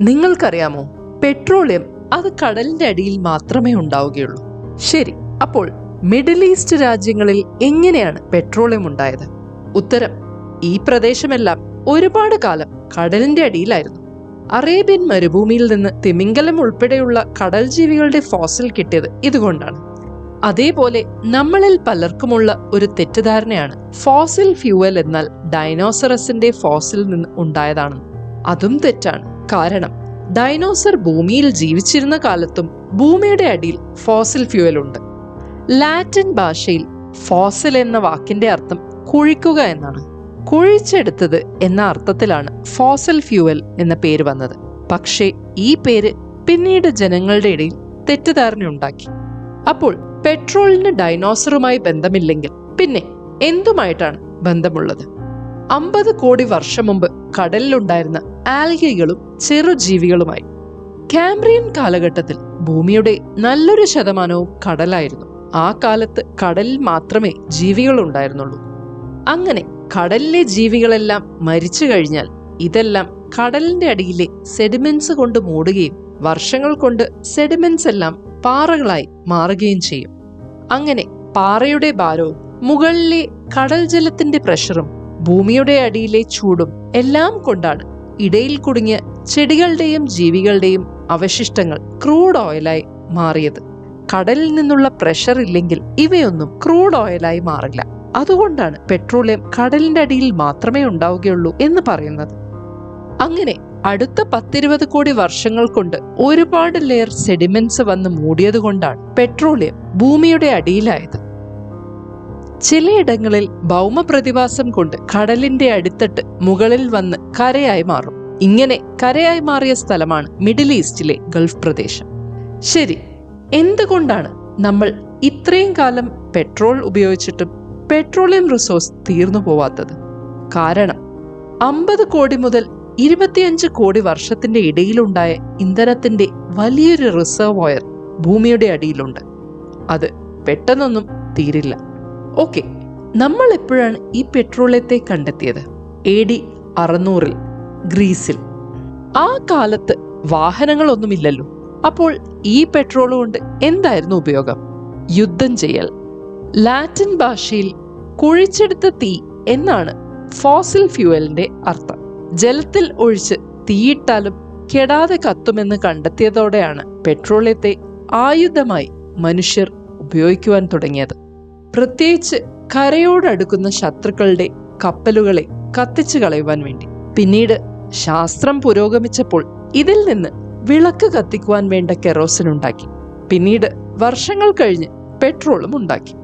നിങ്ങൾക്കറിയാമോ? പെട്രോളിയം അത് കടലിന്റെ അടിയിൽ മാത്രമേ ഉണ്ടാവുകയുള്ളൂ. ശരി അപ്പോൾ മിഡിൽ ഈസ്റ്റ് രാജ്യങ്ങളിൽ എങ്ങനെയാണ് പെട്രോളിയം ഉണ്ടായത്? ഉത്തരം ഈ പ്രദേശമെല്ലാം ഒരുപാട് കാലം കടലിന്റെ അടിയിലായിരുന്നു. അറേബ്യൻ മരുഭൂമിയിൽ നിന്ന് തിമിംഗലം ഉൾപ്പെടെയുള്ള കടൽ ജീവികളുടെ ഫോസിൽ കിട്ടിയത് ഇതുകൊണ്ടാണ്. അതേപോലെ നമ്മളിൽ പലർക്കുമുള്ള ഒരു തെറ്റിദ്ധാരണയാണ് ഫോസിൽ ഫ്യൂവൽ എന്നാൽ ഡൈനോസറസിന്റെ ഫോസിൽ നിന്ന് ഉണ്ടായതാണെന്ന് അതും തെറ്റാണ്. കാരണം ഡൈനോസർ ഭൂമിയിൽ ജീവിച്ചിരുന്ന കാലത്തും ഭൂമിയുടെ അടിയിൽ ഫോസിൽ ഫ്യൂവൽ ഉണ്ട്. ലാറ്റിൻ ഭാഷയിൽ ഫോസിൽ എന്ന വാക്കിന്റെ അർത്ഥം കുഴിക്കുക എന്നാണ്. കുഴിച്ചെടുത്തത് എന്ന അർത്ഥത്തിലാണ് ഫോസൽ ഫ്യൂവൽ എന്ന പേര് വന്നത്. പക്ഷേ ഈ പേര് പിന്നീട് ജനങ്ങളുടെ ഇടയിൽ തെറ്റിദ്ധാരണയുണ്ടാക്കി അപ്പോൾ പെട്രോളിന് ഡൈനോസറുമായി ബന്ധമില്ലെങ്കിൽ പിന്നെ എന്തുമായിട്ടാണ് ബന്ധമുള്ളത്? അമ്പത് കോടി വർഷം മുമ്പ് കടലിലുണ്ടായിരുന്ന ആൽഗകളും ചെറുജീവികളുമായി. കാംബ്രിയൻ കാലഘട്ടത്തിൽ ഭൂമിയുടെ നല്ലൊരു ശതമാനവും കടലായിരുന്നു. ആ കാലത്ത് കടലിൽ മാത്രമേ ജീവികൾ ഉണ്ടായിരുന്നുള്ളൂ അങ്ങനെ കടലിലെ ജീവികളെല്ലാം മരിച്ചു കഴിഞ്ഞാൽ ഇതെല്ലാം കടലിന്റെ അടിയിലെ സെഡിമെന്റ്സ് കൊണ്ട് മൂടുകയും വർഷങ്ങൾ കൊണ്ട് സെഡിമെന്റ്സ് എല്ലാം പാറകളായി മാറുകയും ചെയ്യും. അങ്ങനെ പാറയുടെ ഭാരവും മുകളിലെ കടൽ ജലത്തിന്റെ പ്രഷറും ഭൂമിയുടെ അടിയിലെ ചൂടും എല്ലാം കൊണ്ടാണ് ഇടയിൽ കുടുങ്ങിയ ചെടികളുടെയും ജീവികളുടെയും അവശിഷ്ടങ്ങൾ ക്രൂഡ് ഓയിലായി മാറിയത്. കടലിൽ നിന്നുള്ള പ്രഷർ ഇല്ലെങ്കിൽ ഇവയൊന്നും ക്രൂഡ് ഓയിലായി മാറില്ല. അതുകൊണ്ടാണ് പെട്രോളിയം കടലിന്റെ അടിയിൽ മാത്രമേ ഉണ്ടാവുകയുള്ളൂ എന്ന് പറയുന്നത്. അങ്ങനെ അടുത്ത പത്തിരുപത് കോടി വർഷങ്ങൾ കൊണ്ട് ഒരുപാട് ലെയർ സെഡിമെന്റ്സ് വന്ന് മൂടിയത് കൊണ്ടാണ് പെട്രോളിയം ഭൂമിയുടെ അടിയിലായത്. ചിലയിടങ്ങളിൽ ഭൗമപ്രതിഭാസം കൊണ്ട് കടലിന്റെ അടിത്തട്ട് മുകളിൽ വന്ന് കരയായി മാറും. ഇങ്ങനെ കരയായി മാറിയ സ്ഥലമാണ് മിഡിൽ ഈസ്റ്റിലെ ഗൾഫ് പ്രദേശം. ശരി എന്തുകൊണ്ടാണ് നമ്മൾ ഇത്രയും കാലം പെട്രോൾ ഉപയോഗിച്ചിട്ടും പെട്രോളിയം റിസോഴ്സ് തീർന്നു പോവാത്തത്? കാരണം അമ്പത് കോടി മുതൽ ഇരുപത്തിയഞ്ച് കോടി വർഷത്തിന്റെ ഇടയിലുണ്ടായ ഇന്ധനത്തിന്റെ വലിയൊരു റിസർവോയർ ഭൂമിയുടെ അടിയിലുണ്ട്. അത് പെട്ടെന്നൊന്നും തീരില്ല. ഓക്കെ നമ്മൾ എപ്പോഴാണ് ഈ പെട്രോളിയത്തെ കണ്ടെത്തിയത്? എ ഡി അറുന്നൂറിൽ ഗ്രീസിൽ. ആ കാലത്ത് വാഹനങ്ങളൊന്നുമില്ലല്ലോ. അപ്പോൾ ഈ പെട്രോൾ കൊണ്ട് എന്തായിരുന്നു ഉപയോഗം? യുദ്ധം ചെയ്യൽ. ലാറ്റിൻ ഭാഷയിൽ കുഴിച്ചെടുത്ത തീ എന്നാണ് ഫോസിൽ ഫ്യൂവലിന്റെ അർത്ഥം. ജലത്തിൽ ഒഴിച്ച് തീയിട്ടാലും കെടാതെ കത്തുമെന്ന് കണ്ടെത്തിയതോടെയാണ് പെട്രോളിയത്തെ ആയുധമായി മനുഷ്യർ ഉപയോഗിക്കുവാൻ തുടങ്ങിയത്. പ്രത്യേകിച്ച് കരയോടടുക്കുന്ന ശത്രുക്കളുടെ കപ്പലുകളെ കത്തിച്ചു കളയുവാൻ വേണ്ടി. പിന്നീട് ശാസ്ത്രം പുരോഗമിച്ചപ്പോൾ ഇതിൽ നിന്ന് വിളക്ക് കത്തിക്കുവാൻ വേണ്ട കെറോസിൻ ഉണ്ടാക്കി. പിന്നീട് വർഷങ്ങൾ കഴിഞ്ഞ് പെട്രോളും ഉണ്ടാക്കി.